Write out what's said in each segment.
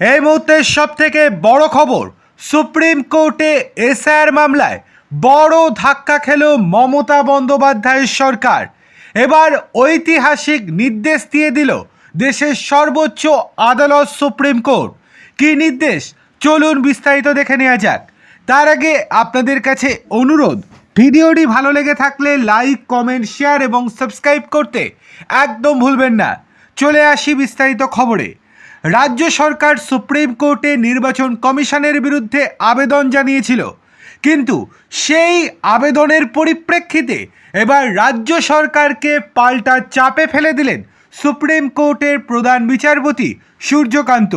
এই মুহূর্তের সব থেকে বড় খবর, সুপ্রিম কোর্টে এসআর মামলায় বড় ধাক্কা খেল মমতা বন্দ্যোপাধ্যায়ের সরকার। এবার ঐতিহাসিক নির্দেশ দিয়ে দিল দেশের সর্বোচ্চ আদালত সুপ্রিম কোর্ট। কী নির্দেশ? চলুন বিস্তারিত দেখে নেওয়া যাক। তার আগে আপনাদের কাছে অনুরোধ, ভিডিওটি ভালো লেগে থাকলে লাইক, কমেন্ট, শেয়ার এবং সাবস্ক্রাইব করতে একদম ভুলবেন না। চলে আসি বিস্তারিত খবরে। রাজ্য সরকার সুপ্রিম কোর্টে নির্বাচন কমিশনের বিরুদ্ধে আবেদন জানিয়েছিল। কিন্তু সেই আবেদনের পরিপ্রেক্ষিতে এবার রাজ্য সরকারকে পাল্টা চাপে ফেলে দিলেন সুপ্রিম কোর্টের প্রধান বিচারপতি সূর্যকান্ত।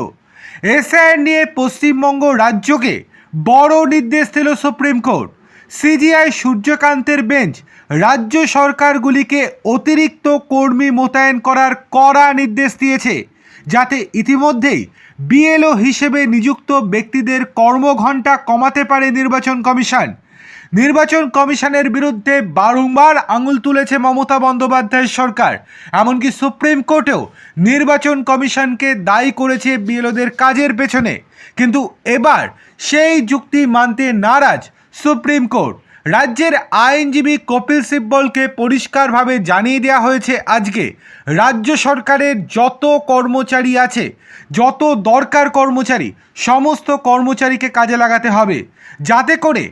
এসআইআর নিয়ে পশ্চিমবঙ্গ রাজ্যকে বড় নির্দেশ দিল সুপ্রিম কোর্ট। সিজিআই সূর্যকান্তের বেঞ্চ রাজ্য সরকারগুলিকে অতিরিক্ত কর্মী মোতায়েন করার কড়া নির্দেশ দিয়েছে। যাতে ইতিমধ্যেই বিএলও হিসেবে নিযুক্ত ব্যক্তিদের কর্মঘণ্টা কমাতে পারে নির্বাচন কমিশন। নির্বাচন কমিশনের বিরুদ্ধে বারংবার আঙুল তুলেছে মমতা বন্দ্যোপাধ্যায়ের সরকার। এমনকি সুপ্রিম কোর্টেও নির্বাচন কমিশনকে দায়ী করেছে বিএলওদের কাজের পেছনে। কিন্তু এবার সেই যুক্তি মানতে নারাজ সুপ্রিম কোর্ট। রাজ্যের আইনজীবী কপিল সিব্বলকে পরিষ্কারভাবে জানিয়ে দেওয়া হয়েছে আজকে। রাজ্য সরকারের যত কর্মচারী আছে, যত দরকার কর্মচারী, সমস্ত কর্মচারীকে কাজে লাগাতে হবে। যাতে করে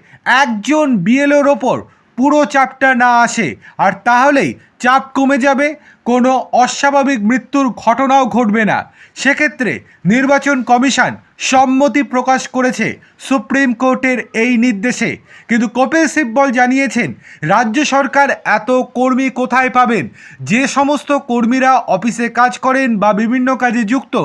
একজন বিএলওর ওপর পুরো চাপটা না আসে। আর তাহলেই চাপ কমে যাবে, কোনো অস্বাভাবিক মৃত্যুর ঘটনাও ঘটবে না। সেক্ষেত্রে নির্বাচন কমিশন সম্মতি প্রকাশ করেছে সুপ্রিম কোর্টের এই নির্দেশে। কিন্তু কপিল সিব্বল জানিয়েছেন, রাজ্য সরকার এত কর্মী কোথায় পাবেন? যে সমস্ত কর্মীরা অফিসে কাজ করেন বা বিভিন্ন কাজে যুক্ত,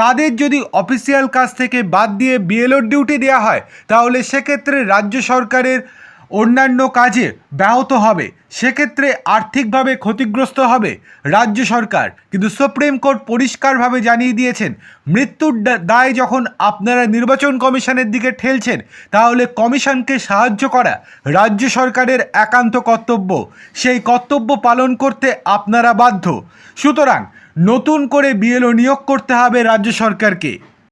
তাদের যদি অফিসিয়াল কাজ থেকে বাদ দিয়ে বিএলওর ডিউটি দেওয়া হয়, তাহলে সেক্ষেত্রে রাজ্য সরকারের অন্যান্য কাজে ব্যাহত হবে। সেক্ষেত্রে আর্থিকভাবে ক্ষতিগ্রস্ত হবে রাজ্য সরকার। কিন্তু সুপ্রিম কোর্ট পরিষ্কারভাবে জানিয়ে দিয়েছেন, মৃত্যুর দায় যখন আপনারা নির্বাচন কমিশনের দিকে ঠেলছেন, তাহলে কমিশনকে সাহায্য করা রাজ্য সরকারের একান্ত কর্তব্য। সেই কর্তব্য পালন করতে আপনারা বাধ্য। সুতরাং নতুন করে বিএলও নিয়োগ করতে হবে রাজ্য সরকারকে।